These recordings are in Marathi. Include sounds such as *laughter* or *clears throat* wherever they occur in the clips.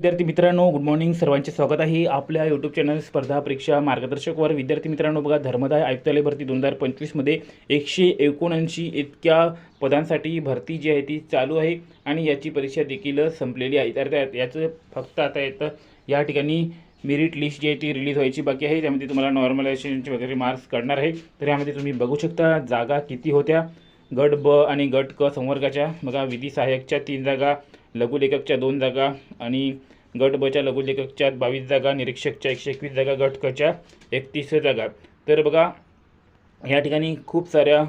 विद्यार्थी मित्रांनो गुड मॉर्निंग सर्वांचे स्वागत आहे आपल्या यूट्यूब चॅनल स्पर्धा परीक्षा मार्गदर्शकवर. विद्यार्थी मित्रांनो बघा धर्मदाय आयुक्तालय भरती दोन हजार पंचवीसमध्ये एकशे एकोणऐंशी इतक्या पदांसाठी भरती जी आहे ती चालू आहे आणि याची परीक्षा देखील संपलेली आहे. तर याचं फक्त आता येतं या ठिकाणी मेरिट लिस्ट जी आहे ती रिलीज व्हायची बाकी आहे. त्यामध्ये तुम्हाला नॉर्मलायझेशनचे वगैरे मार्क्स काढणार आहे. तर यामध्ये तुम्ही बघू शकता जागा किती होत्या. गट ब आणि गट क संवर्गाच्या बघा विधी सहाय्यकच्या तीन जागा लघुलेखकच्या दोन जागा आणि गट बच्या लघुलेखकच्या बावीस जागा निरीक्षकच्या एकशे एकवीस जागा गट कच्या एकतीस जागा. तर बघा या ठिकाणी खूप साऱ्या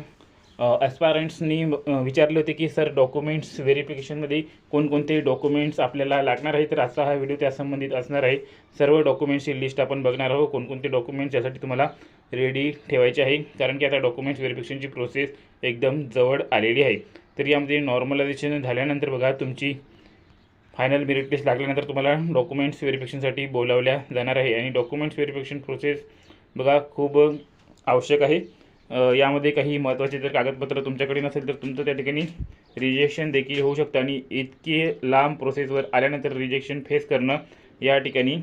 ॲस्पायरंट्सनी विचारले होते की सर डॉक्युमेंट्स व्हेरिफिकेशनमध्ये कोणकोणते डॉक्युमेंट्स आपल्याला लागणार आहे तर असा हा व्हिडिओ त्या संबंधित असणार आहे. सर्व डॉक्युमेंट्सची लिस्ट आपण बघणार आहोत. कोणकोणते डॉक्युमेंट्स यासाठी तुम्हाला रेडी ठेवायचे आहे. कारण की आता डॉक्युमेंट्स व्हेरिफिकेशनची प्रोसेस एकदम जवळ आलेली आहे. तर यामध्ये नॉर्मलायझेशन झाल्यानंतर बघा तुमची फायनल मेरिट लिस्ट लागल्यानंतर तुम्हाला डॉक्युमेंट्स व्हेरिफिकेशनसाठी बोलावल्या जाणार आहे. आणि डॉक्युमेंट्स व्हेरिफिकेशन प्रोसेस बघा खूप आवश्यक आहे. यामध्ये काही महत्त्वाचे जर कागदपत्र तुमच्याकडे नसेल तर तुमचं त्या ठिकाणी रिजेक्शन देखील होऊ शकतं. आणि इतके लांब प्रोसेसवर आल्यानंतर रिजेक्शन फेस करणं या ठिकाणी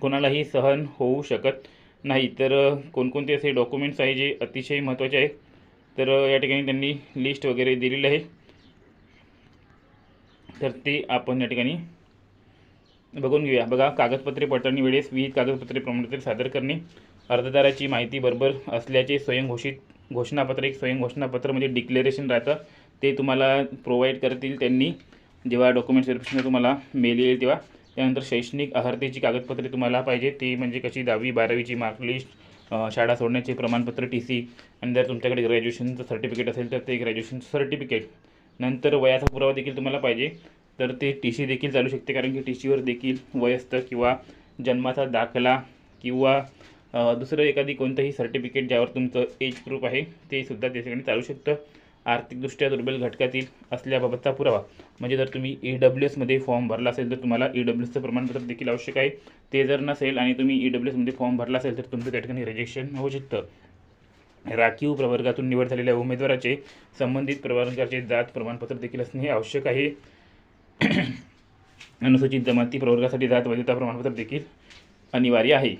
कोणालाही सहन होऊ शकत नाही. तर कोणकोणते असे डॉक्युमेंट्स आहे जे अतिशय महत्त्वाचे आहे? तर या ठिकाणी त्यांनी लिस्ट वगैरे दिलेली आहे. तर ते आपण या ठिकाणी बघून घेऊया. बघा कागदपत्रे पडताळणी वेळेस विविध कागदपत्रे प्रमाणपत्रे सादर करणे अर्जदाराची माहिती बरोबर असल्याचे स्वयंघोषित घोषणापत्र एक स्वयं घोषणापत्र म्हणजे डिक्लेरेशन राहतं. ते तुम्हाला प्रोव्हाइड करतील त्यांनी. जेव्हा डॉक्युमेंट्स व्हेरिफिकेशन तुम्हाला मेल येईल तेव्हा. त्यानंतर शैक्षणिक अर्हतेची कागदपत्रे तुम्हाला पाहिजे. ती म्हणजे कशी? दहावी बारावीची मार्कलिस्ट शाळा सोडण्याचे प्रमाणपत्र टी सी आणि जर तुमच्याकडे ग्रॅज्युएशनचं सर्टिफिकेट असेल तर ते ग्रॅज्युएशनचं सर्टिफिकेट नंतर वयाचा पुरावा देखील तुम्हाला पाहिजे. तर ते टी सी देखील चालू शकते कारण की टी सीवर देखील वय किंवा जन्माचा दाखला किंवा दुसरं एखादी कोणतंही सर्टिफिकेट ज्यावर तुमचं एज प्रूफ आहे ते सुद्धा त्या ठिकाणी चालू शकतं. आर्थिकदृष्ट्या दुर्बल घटकातील असल्याबाबतचा पुरावा. म्हणजे जर तुम्ही ई डब्ल्यू एसमध्ये फॉर्म भरला असेल तर तुम्हाला ई डब्ल्यू एसचं प्रमाणपत्र देखील आवश्यक आहे. ते जर नसेल आणि तुम्ही ई डब्ल्यू एसमध्ये फॉर्म भरला असेल तर तुमचं त्या ठिकाणी रिजेक्शन होऊ शकतं. राखीव प्रवर्गातून निवड झालेल्या उमेदवाराचे संबंधित प्रवर्गाचे जात प्रमाणपत्र देखील असणे आवश्यक आहे. *clears throat* अनुसूचित जमाती प्रवर्गासाठी जात वैधता प्रमाणपत्र देखील अनिवार्य आहे.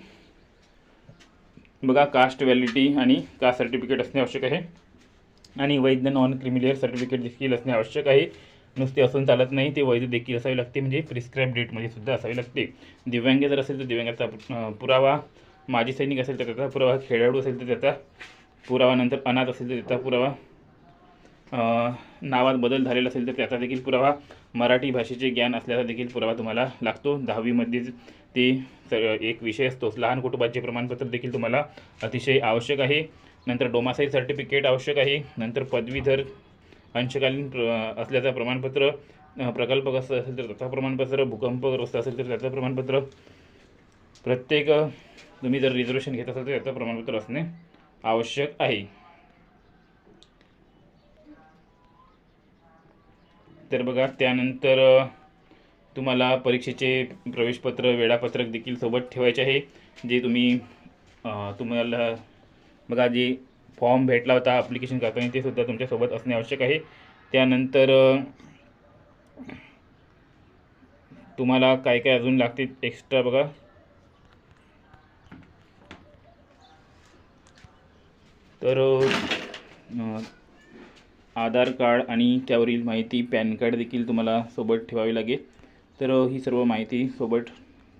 बघा कास्ट व्हॅलिडिटी आणि कास्ट सर्टिफिकेट असणे आवश्यक आहे. आणि वैध नॉन क्रिमिलियर सर्टिफिकेट देखील असणे आवश्यक आहे. नुसते असून चालत नाही ते वैध देखील असावे लागते. म्हणजे प्रिस्क्राईब डेटमध्ये सुद्धा असावे लागते. दिव्यांग जर असेल तर दिव्यांगाचा पुरावा. माजी सैनिक असेल तर त्याचा पुरावा. खेळाडू असेल तर त्याचा पुरावा नंतर अनाथ असेल तर त्याचा पुरावा. नावात बदल झालेला असेल तर त्याचा देखील पुरावा. मराठी भाषेचे ज्ञान असल्याचा देखील पुरावा तुम्हाला लागतो. दहावीमध्येच ते एक विषय असतोच लहान कुटुंबाचे प्रमाणपत्र देखील तुम्हाला अतिशय आवश्यक आहे. नंतर डोमासाई सर्टिफिकेट आवश्यक आहे. नंतर पदवीधर अंशकालीन प्र असल्याचं प्रमाणपत्र प्रकल्पग्रस्त असेल तर त्याचं प्रमाणपत्र भूकंपग्रस्त असेल तर त्याचं प्रमाणपत्र. प्रत्येक तुम्ही जर रिझर्वेशन घेत असाल तर त्याचं प्रमाणपत्र असणे आवश्यक आहे. तर बघा त्यानंतर तुम्हाला परीक्षेचे प्रवेशपत्र वेळापत्रक देखील सोबत ठेवायचे आहे. जे तुम्ही तुम्हाला बघा जे फॉर्म भेटला होता ॲप्लिकेशन करताना ते सुद्धा तुमच्यासोबत असणे आवश्यक आहे. त्यानंतर तुम्हाला काय काय अजून लागते एक्स्ट्रा बघा. तर आधार कार्ड आणि त्यावरील माहिती पॅन कार्ड देखील तुम्हाला सोबत ठेवावी लागेल. तर ही सर्व माहिती सोबत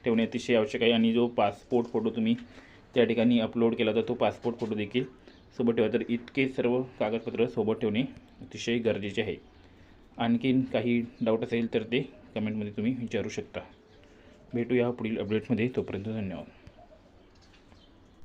ठेवणे अतिशय आवश्यक आहे आणि जो पासपोर्ट फोटो तुम्ही त्या ठिकाणी अपलोड केला होता तो पासपोर्ट फोटो देखील सोबत ठेवा. तर इतके सर्व कागदपत्र सोबत ठेवणे अतिशय गरजेचे आहे. आणखीन काही डाऊट असेल तर ते कमेंटमध्ये तुम्ही विचारू शकता. भेटूया पुढील अपडेटमध्ये तोपर्यंत धन्यवाद.